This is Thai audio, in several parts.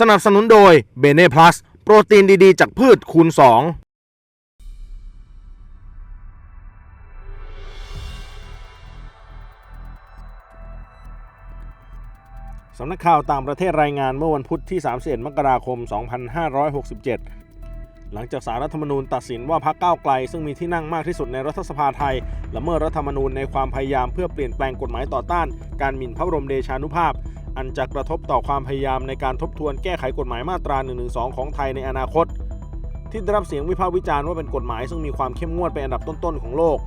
สนับสนุนโดยเบเน่พลัสโปรตีนดีๆ จากพืชคูณ 2สำนักข่าวต่างประเทศรายงานเมื่อวันพุธที่ 31 มกราคม 2567 หลังจากสารรัฐธรรมนูญตัดสินว่าพรรคก้าวไกล ซึ่งมีที่นั่งมากที่สุดในรัฐสภาไทย ละเมิดรัฐธรรมนูญในความพยายามเพื่อเปลี่ยนแปลงกฎหมายต่อต้าน การหมิ่นพระบรมเดชานุภาพ อันจะกระทบต่อความพยายามในการทบทวนแก้ไขกฎหมายมาตรา 112 ของไทยในอนาคต ที่ได้รับเสียงวิพากษ์วิจารณ์ว่าเป็นกฎหมายซึ่งมีความเข้มงวดเป็นอันดับต้นๆของโลก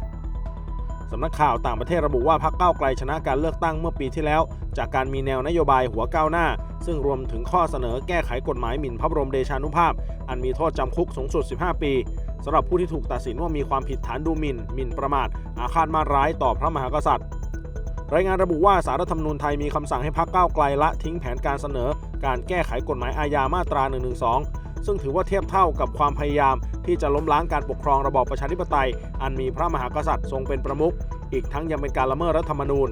สำนักข่าวต่างประเทศระบุว่าพรรคก้าวไกลชนะการเลือกตั้งเมื่อปีที่แล้ว จากการมีแนวนโยบายหัวก้าวหน้า ซึ่งรวมถึงข้อเสนอแก้ไขกฎหมายหมิ่นพระบรมเดชานุภาพ อันมีโทษจำคุกสูงสุด 15 ปีสำหรับผู้ที่ถูกตัดสินว่ามีความผิดฐานดูหมิ่นหมิ่นประมาทอาฆาตมาร้ายต่อพระมหากษัตริย์ รายงานระบุว่าสารรัฐธรรมนูญไทยมีคำสั่งให้พรรคก้าวไกลละทิ้งแผนการเสนอ การแก้ไขกฎหมายอาญามาตรา 112 ซึ่งถือว่าเทียบเท่ากับความพยายาม ที่จะล้มล้างการปกครองระบอบประชาธิปไตย อันมีพระมหากษัตริย์ทรงเป็นประมุข อีกทั้งยังเป็นการละเมิดรัฐธรรมนูญ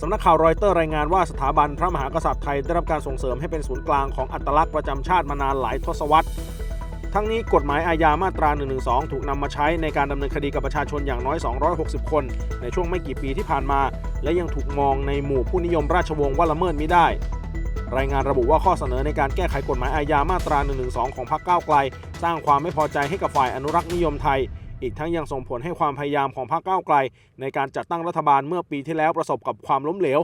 สำนักข่าวรอยเตอร์รายงานว่าสถาบันพระมหากษัตริย์ไทยได้รับการส่งเสริมให้เป็นศูนย์กลางของอัตลักษณ์ประจำชาติมานานหลายทศวรรษ ทั้งนี้กฎหมายอาญามาตรา 112 ถูกนำมาใช้ในการดำเนินคดีกับประชาชนอย่างน้อย 260 คน ในช่วงไม่กี่ปีที่ผ่านมา และยังถูกมองในหมู่ผู้นิยมราชวงศ์ว่าละเมิดมิได้ รายงานระบุว่าข้อเสนอในการแก้ไขกฎหมายอาญามาตรา 112 ของพรรคก้าวไกล สร้างความไม่พอใจให้กับฝ่ายอนุรักษ์นิยมไทย อีกทั้งยังส่งผลให้ความพยายามของพรรคก้าวไกล ในการจัดตั้งรัฐบาลเมื่อปีที่แล้วประสบกับความล้มเหลว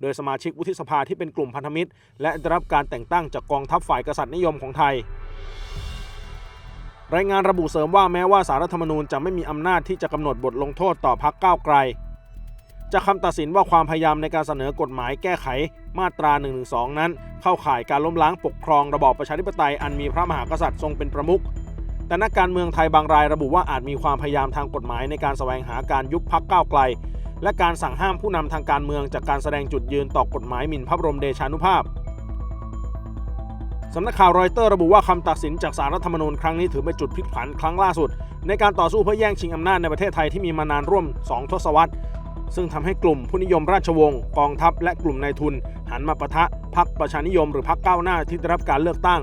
โดยสมาชิกวุฒิสภาที่เป็นกลุ่มพันธมิตร และได้รับการแต่งตั้งจากกองทัพฝ่ายกษัตริย์นิยมของไทย รายงานระบุเสริมว่าแม้ว่าสารรัฐธรรมนูญจะไม่มีอำนาจที่จะกำหนดบทลงโทษต่อพรรคก้าวไกลจะคำตัดสินว่าความพยายามในการเสนอกฎหมายแก้ไขมาตรา 112 นั้น เข้าข่ายการล้มล้างปกครองระบอบประชาธิปไตยอันมีพระมหากษัตริย์ทรงเป็นประมุขแต่นักการเมืองไทยบางรายระบุว่าอาจมีความพยายามทางกฎหมายในการแสวงหาการยุบพักก้าวไกล และการสั่งห้ามผู้นำทางการเมืองจากการแสดงจุดยืนต่อกฎหมายหมิ่นพระบรมเดชานุภาพ สำนักข่าวรอยเตอร์ระบุว่าคำตัดสินจากสารรัฐธรรมนูญครั้งนี้ถือเป็นจุดพลิกผันครั้งล่าสุด ในการต่อสู้เพื่อแย่งชิงอำนาจในประเทศไทยที่มีมานานร่วม 2 ทศวรรษ ซึ่งทำให้กลุ่มผู้นิยมราชวงศ์กองทัพและกลุ่มนายทุน หันมาปะทะพรรคประชานิยมหรือพรรคก้าวหน้าที่ได้รับการเลือกตั้ง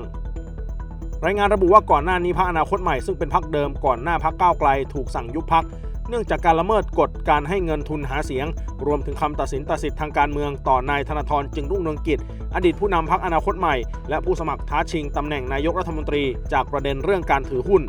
รายงานระบุว่าก่อนหน้านี้พรรคอนาคตใหม่ซึ่งเป็นพรรคเดิมก่อนหน้าพรรคก้าวไกลถูกสั่งยุบพรรค เนื่องจากการละเมิดกฎการให้เงินทุนหาเสียง รวมถึงคำตัดสินตัดสิทธิ์ทางการเมืองต่อนายธนาธรจึงรุ่งเรืองกิจ อดีตผู้นำพรรคอนาคตใหม่ และผู้สมัครท้าชิงตำแหน่งนายกรัฐมนตรี จากประเด็นเรื่องการถือหุ้น